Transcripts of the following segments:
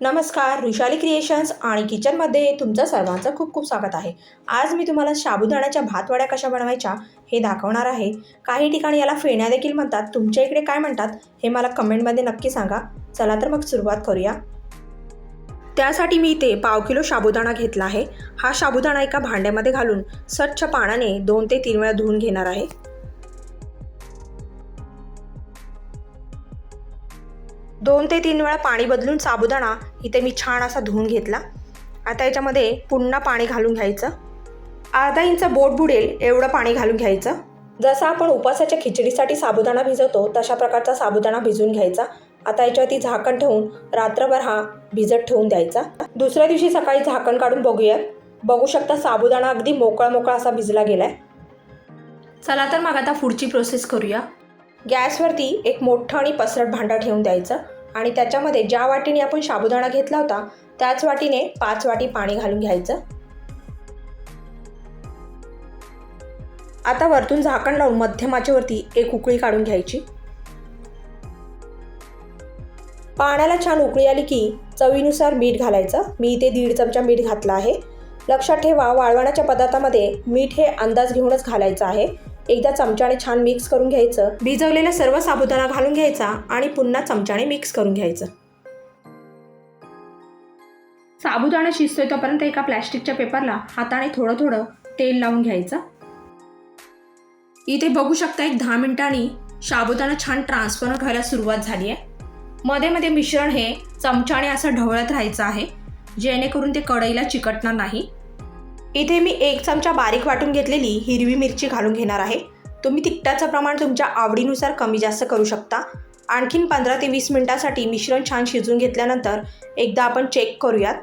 नमस्कार ऋषाली क्रिएशन्स आणि किचनमध्ये तुमचं सर्वांचं खूप खूप स्वागत आहे. आज मी तुम्हाला साबुदाण्याच्या भातवड्या कशा बनवायच्या हे दाखवणार आहे. काही ठिकाणी याला फेण्या देखील म्हणतात. तुमच्या इकडे काय म्हणतात हे मला कमेंटमध्ये नक्की सांगा. चला तर मग सुरुवात करूया. त्यासाठी मी इथे पाव किलो साबुदाणा घेतला आहे. हा साबुदाणा एका भांड्यामध्ये घालून स्वच्छ पाण्याने दोन ते तीन वेळा धुवून घेणार आहे. दोन ते तीन वेळा पाणी बदलून साबुदाणा इथे मी छान असा धुवून घेतला. आता याच्यामध्ये पुन्हा पाणी घालून घ्यायचं. अर्धा इंच बोट बुडेल एवढं पाणी घालून घ्यायचं. जसं आपण उपासाच्या खिचडीसाठी साबुदाणा भिजवतो तशा प्रकारचा साबुदाणा भिजवून घ्यायचा. आता याच्यावरती झाकण ठेवून रात्रभर हा भिजत ठेवून द्यायचा. दुसऱ्या दिवशी सकाळी झाकण काढून बघूयात. बघू शकता साबुदाणा अगदी मोकळा मोकळा असा भिजला गेलाय. चला तर मग आता पुढची प्रोसेस करूया. गॅसवरती एक मोठं आणि पसरट भांडं ठेवून द्यायचं. आणि त्याच्यामध्ये ज्या वाटीने आपण साबुदाणा घेतला होता त्याच वाटीने पाच वाटी पाणी घालून घ्यायचं. आता वरतून झाकण लावून मध्यमाच्यावरती एक उकळी काढून घ्यायची. पाण्याला छान उकळी आली की चवीनुसार मीठ घालायचं. मी इथे दीड चमचा मीठ घातला आहे. लक्षात ठेवा वाळवण्याच्या पदार्थामध्ये मीठ हे अंदाज घेऊनच घालायचं आहे. एकदा चमच्याने छान मिक्स करून घ्यायचं. भिजवलेला सर्व साबुदाणा घालून घ्यायचा आणि पुन्हा चमच्याने मिक्स करून घ्यायचं. साबुदाणा शिजतोय तोपर्यंत एका प्लॅस्टिकच्या पेपरला हाताने थोडं थोडं तेल लावून घ्यायचं. इथे बघू शकता एक दहा मिनिटांनी साबुदाणा छान ट्रान्सफर व्हायला सुरुवात झाली आहे. मध्ये मध्ये मिश्रण हे चमच्याने असं ढवळत राहायचं आहे जेणेकरून ते कढईला चिकटणार नाही. इथे मी एक चमचा बारीक वाटून घेतलेली हिरवी मिरची घालून घेणार आहे. तुम्ही तिखटाचं प्रमाण तुमच्या आवडीनुसार कमी जास्त करू शकता. आणखीन पंधरा ते वीस मिनटासाठी मिश्रण छान शिजून घेतल्यानंतर एकदा आपण चेक करूयात.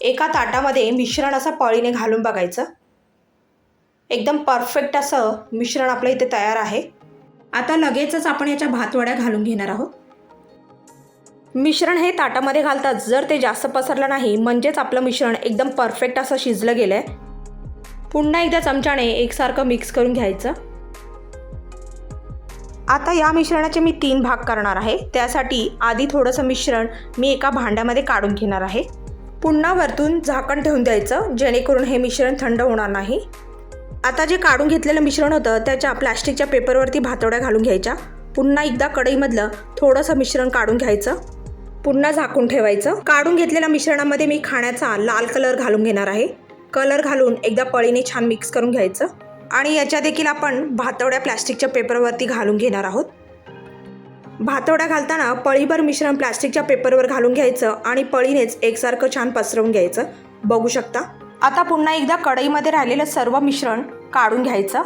एका ताटामध्ये मिश्रण असं पळीने घालून बघायचं. एकदम परफेक्ट असं मिश्रण आपलं इथे तयार आहे. आता लगेचच आपण याच्या भातवड्या घालून घेणार आहोत. मिश्रण हे ताटामध्ये घालतात. जर ते जास्त पसरलं नाही म्हणजेच आपलं मिश्रण एकदम परफेक्ट असं शिजलं गेलं आहे पुन्हा एकदा चमच्याने एकसारखं मिक्स करून घ्यायचं. आता या मिश्रणाचे मी तीन भाग करणार आहे. त्यासाठी आधी थोडंसं मिश्रण मी एका भांड्यामध्ये काढून घेणार आहे. पुन्हा वरतून झाकण ठेवून द्यायचं जेणेकरून हे मिश्रण थंड होणार नाही. आता जे काढून घेतलेलं मिश्रण होतं त्याच्या प्लॅस्टिकच्या पेपरवरती भातोड्या घालून घ्यायच्या. पुन्हा एकदा कढईमधलं थोडंसं मिश्रण काढून घ्यायचं. पुन्हा झाकून ठेवायचं. काढून घेतलेल्या मिश्रणामध्ये मी खाण्याचा लाल कलर घालून घेणार आहे. कलर घालून एकदा पळीने छान मिक्स करून घ्यायचं. आणि याच्या देखील आपण भातवड्या प्लॅस्टिकच्या पेपरवरती घालून घेणार आहोत. भातवड्या घालताना पळीभर मिश्रण प्लॅस्टिकच्या पेपरवर घालून घ्यायचं आणि पळीनेच एकसारखं छान पसरवून घ्यायचं. बघू शकता. आता पुन्हा एकदा कढईमध्ये राहिलेलं सर्व मिश्रण काढून घ्यायचं.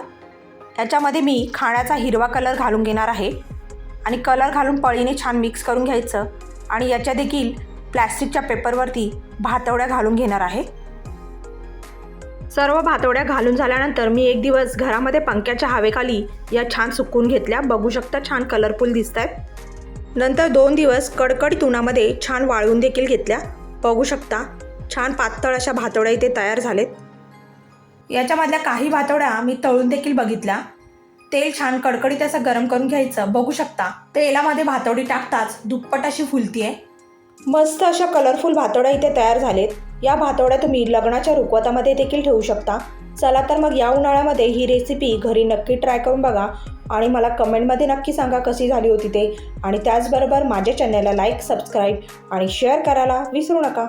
याच्यामध्ये मी खाण्याचा हिरवा कलर घालून घेणार आहे. आणि कलर घालून पळीने छान मिक्स करून घ्यायचं. आणि याच्या देखील प्लॅस्टिकच्या पेपरवरती भातवड्या घालून घेणार आहे. सर्व भातवड्या घालून झाल्यानंतर मी एक दिवस घरामध्ये पंख्याच्या हवेखाली या छान सुकून घेतल्या. बघू शकता छान कलरफुल दिसत आहेत नंतर दोन दिवस कडकडीत उन्हामध्ये छान वाळवून देखील घेतल्या. बघू शकता छान पातळ अशा भातवड्या इथे तयार झालेत. याच्यामधल्या काही भातवड्या मी तळून देखील बघितल्या. तेल छान कडकडीत असं गरम करून घ्यायचं. बघू शकता. तेलामध्ये भातवडी टाकताच दुप्पट अशी फुलतीये. मस्त अशा कलरफुल भातोड्या इथे तयार झालेत. या भातोड्या तुम्ही लग्नाच्या रुखवतामध्ये देखील ठेवू शकता. चला तर मग या उन्हाळ्यामध्ये ही रेसिपी घरी नक्की ट्राय करून बघा. आणि मला कमेंटमध्ये नक्की सांगा कशी झाली होती ते. आणि त्याचबरोबर माझ्या चॅनलला लाईक सबस्क्राईब आणि शेअर करायला विसरू नका.